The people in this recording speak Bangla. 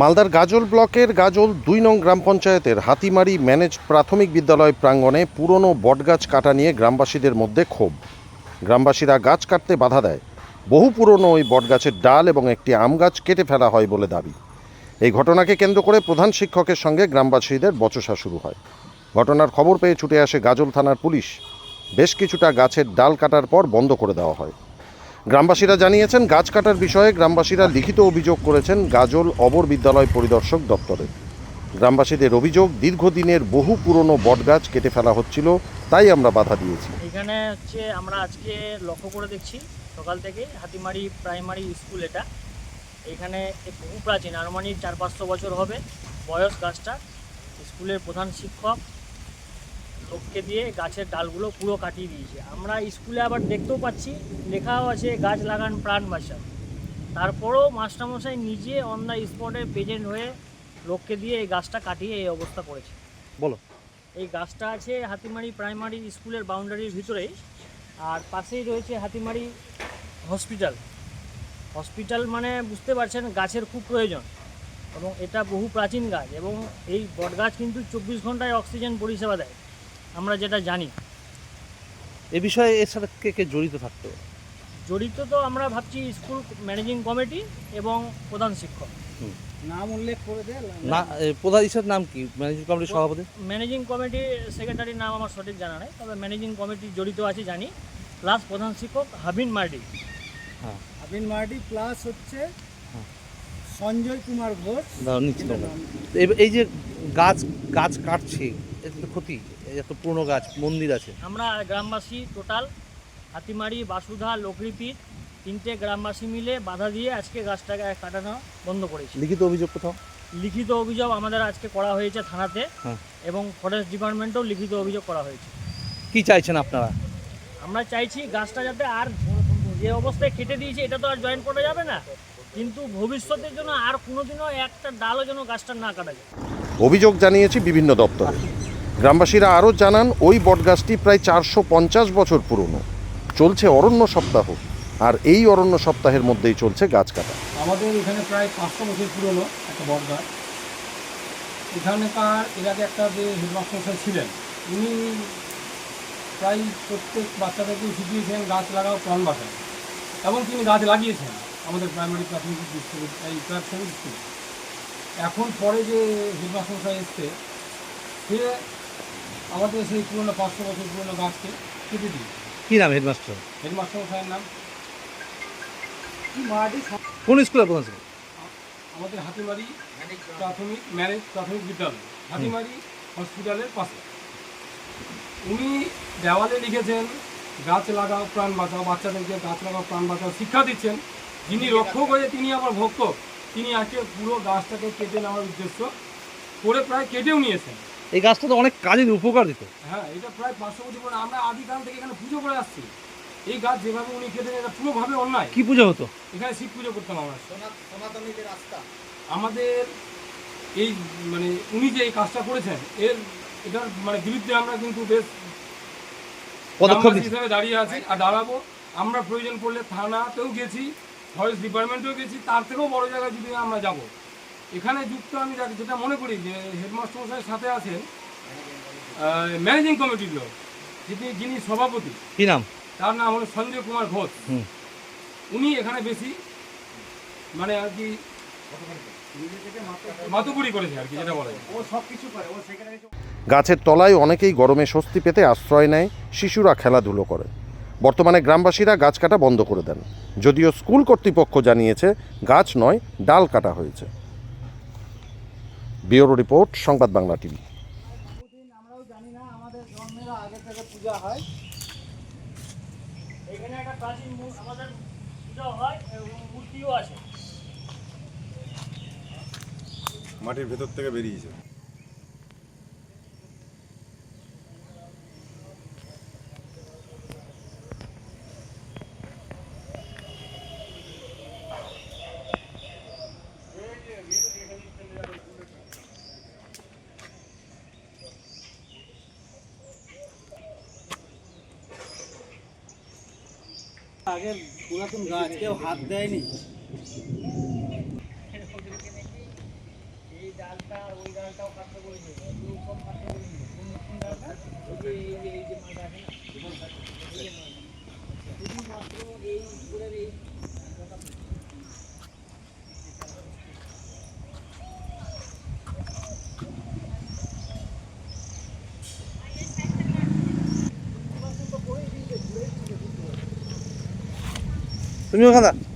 মালদার গাজল ব্লকের গাজল দুই নং গ্রাম পঞ্চায়েতের হাতিমারি ম্যানেজ প্রাথমিক বিদ্যালয় প্রাঙ্গণে পুরনো বটগাছ কাটা নিয়ে গ্রামবাসীদের মধ্যে ক্ষোভ। গ্রামবাসীরা গাছ কাটতে বাধা দেয়। বহু পুরনো ওই বটগাছের ডাল এবং একটি আম গাছ কেটে ফেলা হয় বলে দাবি। এই ঘটনাকে কেন্দ্র করে প্রধান শিক্ষকের সঙ্গে গ্রামবাসীদের বচসা শুরু হয়। ঘটনার খবর পেয়ে ছুটে আসে গাজল থানার পুলিশ। বেশ কিছুটা গাছের ডাল কাটার পর বন্ধ করে দেওয়া হয়। গ্রামবাসীরা জানিয়েছেন, গাছ কাটার বিষয়ে গ্রামবাসীরা লিখিত অভিযোগ করেছেন গাজল অবর বিদ্যালয় পরিদর্শক দপ্তরে গ্রামবাসীদের অভিযোগ, দীর্ঘদিনের বহু পুরনো বটগাছ কেটে ফেলা হচ্ছিল, তাই আমরা বাধা দিয়েছি। এখানে হচ্ছে আমরা আজকে লক্ষ্য করে দেখছি, সকাল থেকে হাতিমারি প্রাইমারি স্কুল এটা। এখানে বহু প্রাচীন, আনুমানিক চার পাঁচশো বছর হবে বয়স গাছটা। স্কুলের প্রধান শিক্ষক লোককে দিয়ে গাছের ডালগুলো পুরো কাটিয়ে দিয়েছে। আমরা স্কুলে আবার দেখতেও পাচ্ছি লেখাও আছে গাছ লাগান প্রাণ বাঁচান তারপরেও মাস্টারমশাই নিজে অন দ্য স্পটে প্রেজেন্ট হয়ে লোককে দিয়ে এই গাছটা কাটিয়ে এই অবস্থা করেছে। বলো। এই গাছটা আছে হাতিমারি প্রাইমারি স্কুলের বাউন্ডারির ভিতরেই আর পাশেই রয়েছে হাতিমারি হসপিটাল হসপিটাল মানে বুঝতে পারছেন গাছের খুব প্রয়োজন এবং এটা বহু প্রাচীন গাছ এবং এই বটগাছ কিন্তু চব্বিশ ঘন্টায় অক্সিজেন পরিষেবা দেয়। আমরা যেটা জানি। এ বিষয়ে এর সাথে কে কে জড়িত থাকতো? জড়িত তো আমরা ভাবছি স্কুল ম্যানেজিং কমিটি এবং প্রধান শিক্ষক। নাম উল্লেখ করে দে না প্রধান হিসেবে নাম কি? ম্যানেজিং কমিটির সভাপতি? ম্যানেজিং কমিটি সেক্রেটারির নাম আমার সঠিক জানা নেই তবে ম্যানেজিং কমিটি জড়িত আছে জানি। প্লাস প্রধান শিক্ষক হাবিন মার্ডি। হ্যাঁ। হাবিন মার্ডি প্লাস হচ্ছে হ্যাঁ। সঞ্জয় কুমার ঘোষ। এই যে গাছ গাছ কাটছে এতে তো ক্ষতি এত পুরনো গাছ মন্দির আছে। আমরা গ্রামবাসী টোটাল হাতিমারি বাসুধা লোকরিপিট তিনটে গ্রামবাসী মিলে বাধা দিয়ে আজকে গাছটাকে কাটানো বন্ধ করেছি। লিখিত অভিযোগ কোথাও? লিখিত অভিযোগ আমাদের আজকে করা হয়েছে থানাতে হ্যাঁ। এবং ফরেস্ট ডিপার্টমেন্টেও লিখিত অভিযোগ করা হয়েছে। কি চাইছেন আপনারা? আমরা চাইছি গাছটা যাতে আর যে অবস্থায় কেটে দিয়েছে এটা তো আর জয়েন করা যাবে না। কিন্তু ভবিষ্যতের জন্য আর কোনোদিনও একটা ডালও যেন গাছটা না কাটা যায়। অভিযোগ জানিয়েছি বিভিন্ন দপ্তরে। গ্রামবাসীরা আরও জানান, ওই বটগাছটি প্রায় চারশো পঞ্চাশ বছর পুরনো। চলছে অরণ্য সপ্তাহ, আর এই অরণ্য সপ্তাহের মধ্যেই চলছে গাছ কাটা। আমাদের এখানে প্রায় পাঁচশো বছর পুরনো একটা বটগাছ। এখানকার, এর আগে একটা যে হেডমাস্টার ছিলেন, উনি প্রায় প্রত্যেক বাচ্চাদেরকে শিখিয়েছেন গাছ লাগাও, প্রাণ বাঁচাও। এবং তিনি গাছ লাগিয়েছেন আমাদের প্রাইমারি প্রাথমিক প্রাথমিক স্কুলে। এখন পরে যে হেডমাস্টার এসছে, সে আমাদের সেই পুরনো পাঁচশো বছর পুরনো গাছকে কেটে দিই। কি নাম হেডমাস্টার? হেডমাস্টার মশাইয়ের নাম? কোন স্কুলের প্রধান আমাদের হাতিমারি প্রাথমিক ম্যারেজ প্রাথমিক বিদ্যালয়। হাতিমারি হসপিটালের পাশে। উনি দেওয়ালে লিখেছেন গাছ লাগাও প্রাণ বাঁচাও বাচ্চাদেরকে গাছ লাগাও প্রাণ বাঁচাও শিক্ষা দিচ্ছেন। যিনি রক্ষক হয়ে তিনি আমার ভক্ত। তিনি আজকে পুরো গাছটাকে কেটে নেওয়ার উদ্দেশ্য করে প্রায় কেটেও নিয়েছেন। এই গাছটা তো অনেক কাজের উপকার দিত। হ্যাঁ এটা প্রায় পাঁচশো বছর পরে আমরা আদিকাল থেকে এখানে পুজো করে আসছি। এই গাছ যেভাবে উনি কেটে এটা পুরোভাবে অন্যায়। কি পুজো হতো? এখানে শিব পুজো করতাম আমরা। আমাদের এই মানে উনি যে এই কাজটা করেছেন এর এটার মানে বিরুদ্ধে আমরা কিন্তু বেশ পদক্ষেপ হিসেবে দাঁড়িয়ে আছি আর দাঁড়াবো। আমরা প্রয়োজন পড়লে থানাতেও গেছি ফরেস্ট ডিপার্টমেন্টেও গেছি তার থেকেও বড় জায়গায় যদি আমরা যাব। এখানে যুক্ত আমি যেটা মনে করি যে হেডমাস্টার মশাইয়ের সাথে আছেন ম্যানেজিং কমিটির লোক যিনি যিনি সভাপতি। কি নাম? তার নাম হলো সঞ্জয় কুমার ঘোষ। উনি এখানে বেশি মানে আর কি মাতুপুরি করেছে আর কি যেটা বলা। যায় গাছের তলায় অনেকেই গরমে স্বস্তি পেতে আশ্রয় নেয় শিশুরা খেলাধুলো করে। বর্তমানে গ্রামবাসীরা গাছ কাটা বন্ধ করে দেন। যদিও স্কুল কর্তৃপক্ষ জানিয়েছে গাছ নয় ডাল কাটা হয়েছে। ব্যুরো রিপোর্ট সংবাদ বাংলা টিভি। আমরাও জানি না আমাদের জন্মের আগে থেকে পূজা হয়। এখানে একটা প্রাচীন আমাদের পূজা হয় মূর্তিও আছে। মাটির ভেতর থেকে বেরিয়েছে। আগের পুরাতন গাছ কেউ হাত দেয়নি। ডালটা ওই ডালটাও কাটতে কোন কোন ডালটা 有没有看。到